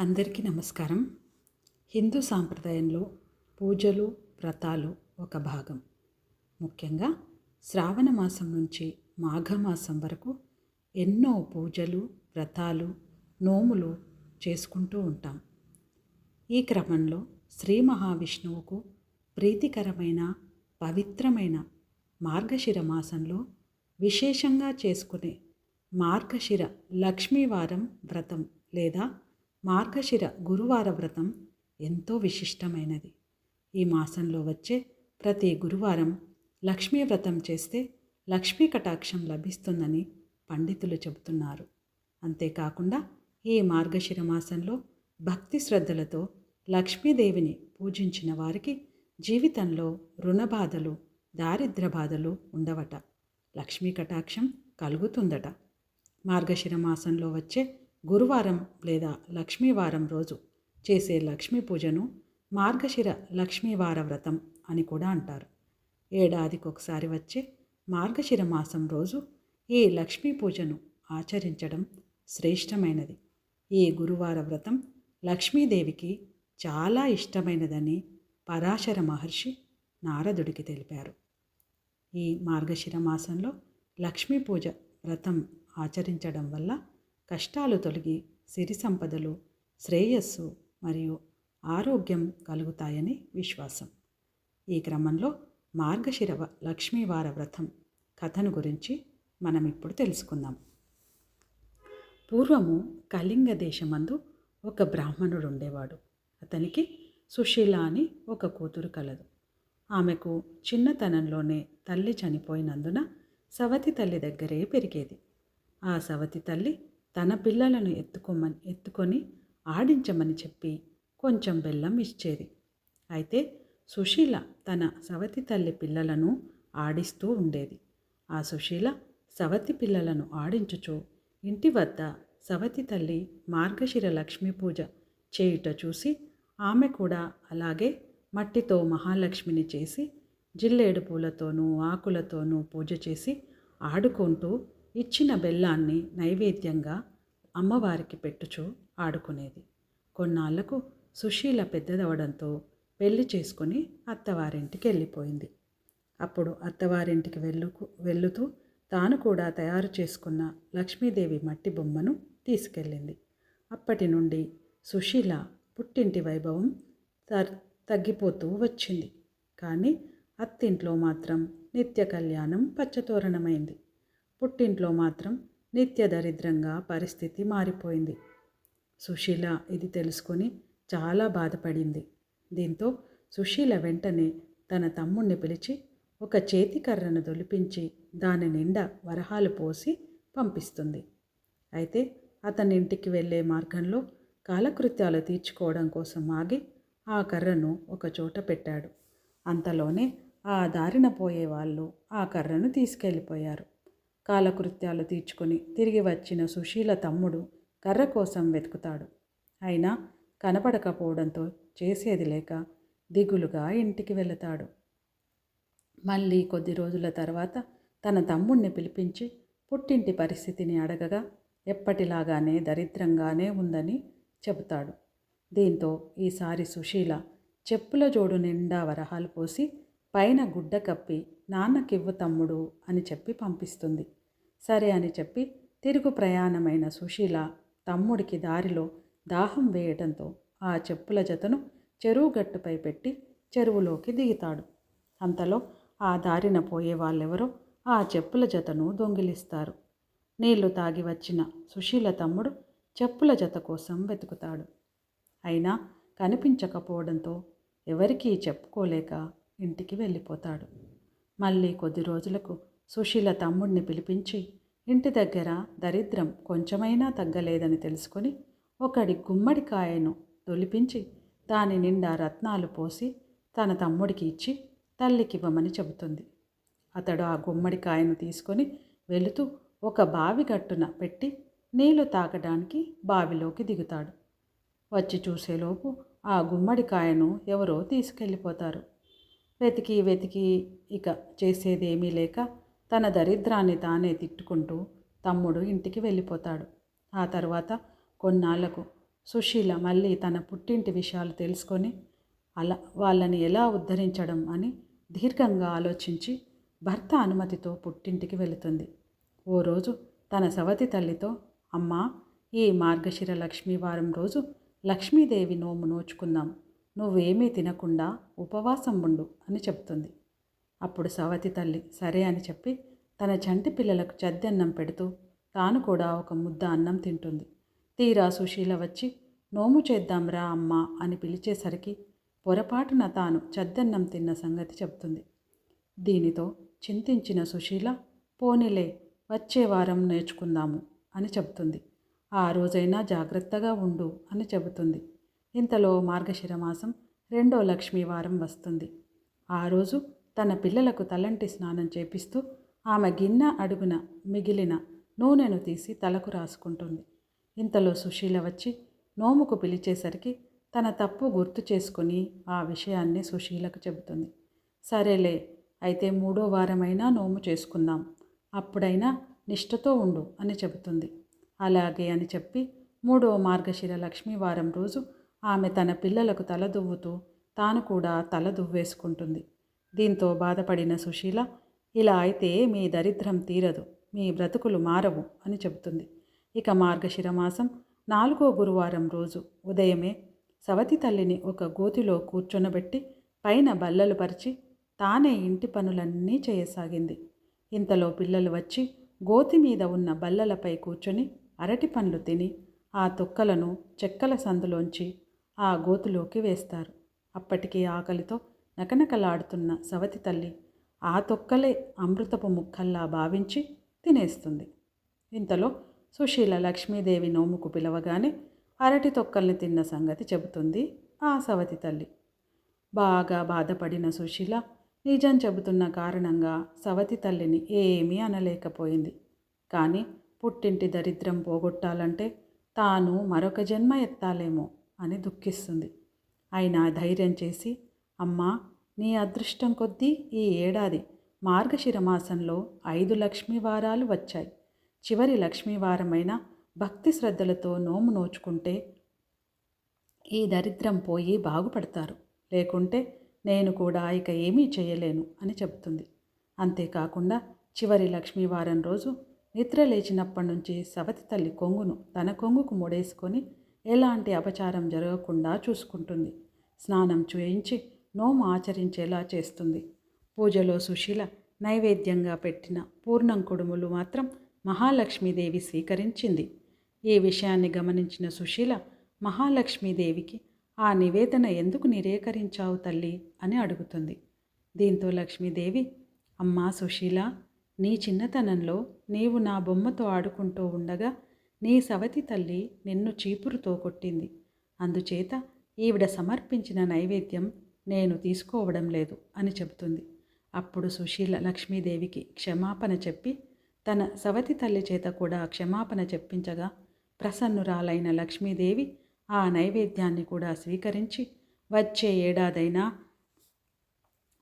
అందరికీ నమస్కారం. హిందూ సాంప్రదాయంలో పూజలు వ్రతాలు ఒక భాగం. ముఖ్యంగా శ్రావణ మాసం నుంచి మాఘమాసం వరకు ఎన్నో పూజలు వ్రతాలు నోములు చేసుకుంటూ ఉంటాం. ఈ క్రమంలో శ్రీ మహావిష్ణువుకు ప్రీతికరమైన పవిత్రమైన మార్గశిర మాసంలో విశేషంగా చేసుకునే మార్గశిర లక్ష్మీవారం వ్రతం లేదా మార్గశిర గురువార వ్రతం ఎంతో విశిష్టమైనది. ఈ మాసంలో వచ్చే ప్రతి గురువారం లక్ష్మీ వ్రతం చేస్తే లక్ష్మీ కటాక్షం లభిస్తుందని పండితులు చెబుతున్నారు. అంతేకాకుండా ఈ మార్గశిర మాసంలో భక్తి శ్రద్ధలతో లక్ష్మీదేవిని పూజించిన వారికి జీవితంలో రుణబాధలు దారిద్ర బాధలు ఉండవట. లక్ష్మీ కటాక్షం కలుగుతుందట. మార్గశిర మాసంలో వచ్చే గురువారం లేదా లక్ష్మీవారం రోజు చేసే లక్ష్మీ పూజను మార్గశిర లక్ష్మీవార వ్రతం అని కూడా అంటారు. ఏడాదికి ఒకసారి వచ్చే మార్గశిర మాసం రోజు ఈ లక్ష్మీ పూజను ఆచరించడం శ్రేష్టమైనది. ఈ గురువార వ్రతం లక్ష్మీదేవికి చాలా ఇష్టమైనదని పరాశర మహర్షి నారదుడికి తెలిపారు. ఈ మార్గశిర మాసంలో లక్ష్మీ పూజ వ్రతం ఆచరించడం వల్ల కష్టాలు తొలగి సిరి సంపదలు శ్రేయస్సు మరియు ఆరోగ్యం కలుగుతాయని విశ్వాసం. ఈ క్రమంలో మార్గశిర లక్ష్మీవార వ్రతం కథను గురించి మనం ఇప్పుడు తెలుసుకుందాం. పూర్వము కళింగ దేశమందు ఒక బ్రాహ్మణుడు ఉండేవాడు అతనికి సుశీల అని ఒక కూతురు కలదు. ఆమెకు చిన్నతనంలోనే తల్లి చనిపోయినందున సవతి తల్లి దగ్గరే పెరిగేది. ఆ సవతి తల్లి తన పిల్లలను ఎత్తుకోమని ఎత్తుకొని ఆడించమని చెప్పి కొంచెం బెల్లం ఇచ్చేది. అయితే సుశీల తన సవతి తల్లి పిల్లలను ఆడిస్తూ ఉండేది. ఆ సుశీల సవతి పిల్లలను ఆడించుచు ఇంటి వద్ద సవతి తల్లి మార్గశిర లక్ష్మీ పూజ చేయుట చూసి ఆమె కూడా అలాగే మట్టితో మహాలక్ష్మిని చేసి జిల్లేడు పూలతోనూ ఆకులతోనూ పూజ చేసి ఆడుకుంటూ ఇచ్చిన బెల్లాన్ని నైవేద్యంగా అమ్మవారికి పెట్టుచూ ఆడుకునేది. కొన్నాళ్ళకు సుశీల పెద్దదవడంతో పెళ్ళి చేసుకుని అత్తవారింటికి వెళ్ళిపోయింది. అప్పుడు అత్తవారింటికి వెళ్ళుకు వెళ్ళుతూ తాను కూడా తయారు చేసుకున్న లక్ష్మీదేవి మట్టి బొమ్మను తీసుకెళ్ళింది. అప్పటి నుండి సుశీల పుట్టింటి వైభవం తగ్గిపోతూ వచ్చింది. కానీ అత్తింట్లో మాత్రం నిత్య కళ్యాణం పచ్చతోరణమైంది. పుట్టింట్లో మాత్రం నిత్య దరిద్రంగా పరిస్థితి మారిపోయింది. సుశీల ఇది తెలుసుకొని చాలా బాధపడింది. దీంతో సుశీల వెంటనే తన తమ్ముణ్ణి పిలిచి ఒక చేతి కర్రను దొలిపించి దాని నిండా వరహాలు పోసి పంపిస్తుంది. అయితే అతని ఇంటికి వెళ్ళే మార్గంలో కాలకృత్యాలు తీర్చుకోవడం కోసం ఆగి ఆ కర్రను ఒక చోట పెట్టాడు. అంతలోనే ఆ దారిన పోయే వాళ్ళు ఆ కర్రను తీసుకెళ్ళిపోయారు. కాలకృత్యాలు తీర్చుకొని తిరిగి వచ్చిన సుశీల తమ్ముడు కర్ర కోసం వెతుకుతాడు. అయినా కనపడకపోవడంతో చేసేది లేక దిగులుగా ఇంటికి వెళతాడు. మళ్ళీ కొద్ది రోజుల తర్వాత తన తమ్ముణ్ణి పిలిపించి పుట్టింటి పరిస్థితిని అడగగా ఎప్పటిలాగానే దరిద్రంగానే ఉందని చెబుతాడు. దీంతో ఈసారి సుశీల చెప్పుల జోడు నిండా వరహాలు పోసి పైన గుడ్డ కప్పి నాన్నకివ్వు తమ్ముడు అని చెప్పి పంపిస్తుంది. సరే అని చెప్పి తిరుగు ప్రయాణమైన సుశీల తమ్ముడికి దారిలో దాహం వేయడంతో ఆ చెప్పుల జతను చెరువు గట్టుపై పెట్టి చెరువులోకి దిగుతాడు. అంతలో ఆ దారిన పోయే వాళ్ళెవరో ఆ చెప్పుల జతను దొంగిలిస్తారు. నీళ్ళు తాగి వచ్చిన సుశీల తమ్ముడు చెప్పుల జత కోసం వెతుకుతాడు. అయినా కనిపించకపోవడంతో ఎవరికీ చెప్పుకోలేక ఇంటికి వెళ్ళిపోతాడు. మళ్ళీ కొద్ది రోజులకు సుశీల తమ్ముడిని పిలిపించి ఇంటి దగ్గర దరిద్రం కొంచెమైనా తగ్గలేదని తెలుసుకొని ఒకడి గుమ్మడికాయను తొలిపించి దాని నిండా రత్నాలు పోసి తన తమ్ముడికి ఇచ్చి తల్లికివ్వమని చెబుతుంది. అతడు ఆ గుమ్మడికాయను తీసుకొని వెళుతూ ఒక బావి గట్టున పెట్టి నీళ్ళు తాగడానికి బావిలోకి దిగుతాడు. వచ్చి చూసేలోపు ఆ గుమ్మడికాయను ఎవరో తీసుకెళ్ళిపోతారు. వెతికి వెతికి ఇక చేసేదేమీ లేక తన దరిద్రాన్ని తానే తిట్టుకుంటూ తమ్ముడు ఇంటికి వెళ్ళిపోతాడు. ఆ తర్వాత కొన్నాళ్ళకు సుశీల మళ్ళీ తన పుట్టింటి విషయాలు తెలుసుకొని అలా వాళ్ళని ఎలా ఉద్ధరించడం అని దీర్ఘంగా ఆలోచించి భర్త అనుమతితో పుట్టింటికి వెళుతుంది. ఓ రోజు తన సవతి తల్లితో అమ్మా ఈ మార్గశిర లక్ష్మీ వారం రోజు లక్ష్మీదేవి నోము నోచుకుందాం. నువ్వేమీ తినకుండా ఉపవాసం ఉండు అని చెప్తుంది. అప్పుడు సవతి తల్లి సరే అని చెప్పి తన చంటి పిల్లలకు చద్దన్నం పెడుతూ తాను కూడా ఒక ముద్ద అన్నం తింటుంది. తీరా సుశీల వచ్చి నోము చేద్దాంరా అమ్మా అని పిలిచేసరికి పొరపాటున తాను చద్దన్నం తిన్న సంగతి చెప్తుంది. దీనితో చింతించిన సుశీల పోనీలే వచ్చే వారం నేర్చుకుందాము అని చెబుతుంది ఆ రోజైనా జాగ్రత్తగా ఉండు అని చెబుతుంది. ఇంతలో మార్గశిర మాసం రెండో లక్ష్మీ వారం వస్తుంది. ఆ రోజు తన పిల్లలకు తలంటి స్నానం చేపిస్తూ ఆమె గిన్నె అడుగున మిగిలిన నూనెను తీసి తలకు రాసుకుంటుంది. ఇంతలో సుశీల వచ్చి నోముకు పిలిచేసరికి తన తప్పు గుర్తు చేసుకుని ఆ విషయాన్ని సుశీలకు చెబుతుంది. సరేలే అయితే మూడో వారమైనా నోము చేసుకుందాం. అప్పుడైనా నిష్ఠతో ఉండు అని చెబుతుంది. అలాగే అని చెప్పి మూడో మార్గశిర లక్ష్మీవారం రోజు ఆమె తన పిల్లలకు తల దువ్వుతూ తాను కూడా తల దువ్వేసుకుంటుంది. దీంతో బాధపడిన సుశీల ఇలా అయితే మీ దరిద్రం తీరదు మీ బ్రతుకులు మారవు అని చెబుతుంది. ఇక మార్గశిరమాసం నాలుగో గురువారం రోజు ఉదయమే సవతి తల్లిని ఒక గోతిలో కూర్చొనబెట్టి పైన బల్లలు పరిచి తానే ఇంటి పనులన్నీ చేయసాగింది. ఇంతలో పిల్లలు వచ్చి గోతి మీద ఉన్న బల్లలపై కూర్చొని అరటి పండ్లు తిని ఆ తొక్కలను చెక్కల సందులోంచి ఆ గోతులోకి వేస్తారు. అప్పటికి ఆకలితో నకనకలాడుతున్న సవతి తల్లి ఆ తొక్కలే అమృతపు ముక్కల్లా భావించి తినేస్తుంది. ఇంతలో సుశీల లక్ష్మీదేవి నోముకు పిలవగానే అరటి తొక్కల్ని తిన్న సంగతి చెబుతుంది ఆ సవతి తల్లి. బాగా బాధపడిన సుశీల నిజం చెబుతున్న కారణంగా సవతి తల్లిని ఏమీ అనలేకపోయింది. కానీ పుట్టింటి దరిద్రం పోగొట్టాలంటే తాను మరొక జన్మ ఎత్తాలేమో అని దుఃఖిస్తుంది. అయినా ధైర్యం చేసి అమ్మా నీ అదృష్టం కొద్దీ ఈ ఏడాది మార్గశిర మాసంలో ఐదు లక్ష్మీ వారాలు వచ్చాయి. చివరి లక్ష్మీవారమైన భక్తి శ్రద్ధలతో నోము నోచుకుంటే ఈ దరిద్రం పోయి బాగుపడతారు. లేకుంటే నేను కూడా ఇక ఏమీ చేయలేను అని చెబుతుంది. అంతేకాకుండా చివరి లక్ష్మీవారం రోజు నిద్ర లేచినప్పటి నుంచి సవతి తల్లి కొంగును తన కొంగుకు ముడేసుకొని ఎలాంటి అపచారం జరగకుండా చూసుకుంటుంది. స్నానం చేయించి నోము ఆచరించేలా చేస్తుంది. పూజలో సుశీల నైవేద్యంగా పెట్టిన పూర్ణం కుడుములు మాత్రం మహాలక్ష్మీదేవి స్వీకరించింది. ఈ విషయాన్ని గమనించిన సుశీల మహాలక్ష్మీదేవికి ఆ నివేదన ఎందుకు నిరేకరించావు తల్లి? అని అడుగుతుంది. దీంతో లక్ష్మీదేవి అమ్మా సుశీల నీ చిన్నతనంలో నీవు నా బొమ్మతో ఆడుకుంటూ ఉండగా నీ సవతి తల్లి నిన్ను చీపురుతో కొట్టింది. అందుచేత ఈవిడ సమర్పించిన నైవేద్యం నేను తీసుకోవడం లేదు అని చెబుతుంది. అప్పుడు సుశీల లక్ష్మీదేవికి క్షమాపణ చెప్పి తన సవతి తల్లి చేత కూడా క్షమాపణ చెప్పించగా ప్రసన్నురాలైన లక్ష్మీదేవి ఆ నైవేద్యాన్ని కూడా స్వీకరించి వచ్చే ఏడాదైనా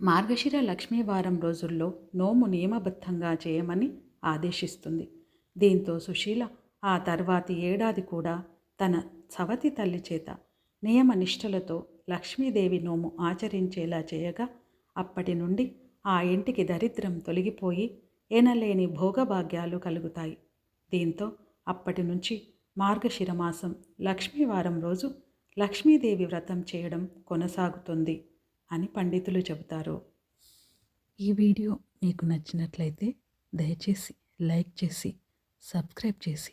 మార్గశిర లక్ష్మీవారం రోజుల్లో నోము నియమబద్ధంగా చేయమని ఆదేశిస్తుంది. దీంతో సుశీల ఆ తర్వాతి ఏడాది కూడా తన సవతి తల్లి చేత నియమనిష్టలతో లక్ష్మీదేవి నోము ఆచరించేలా చేయగా అప్పటి నుండి ఆ ఇంటికి దరిద్రం తొలగిపోయి ఎనలేని భోగభాగ్యాలు కలుగుతాయి. దీంతో అప్పటి నుంచి మార్గశిరమాసం లక్ష్మీవారం రోజు లక్ష్మీదేవి వ్రతం చేయడం కొనసాగుతుంది అని పండితులు చెబుతారు. ఈ వీడియో మీకు నచ్చినట్లయితే దయచేసి లైక్ చేసి సబ్స్క్రైబ్ చేసి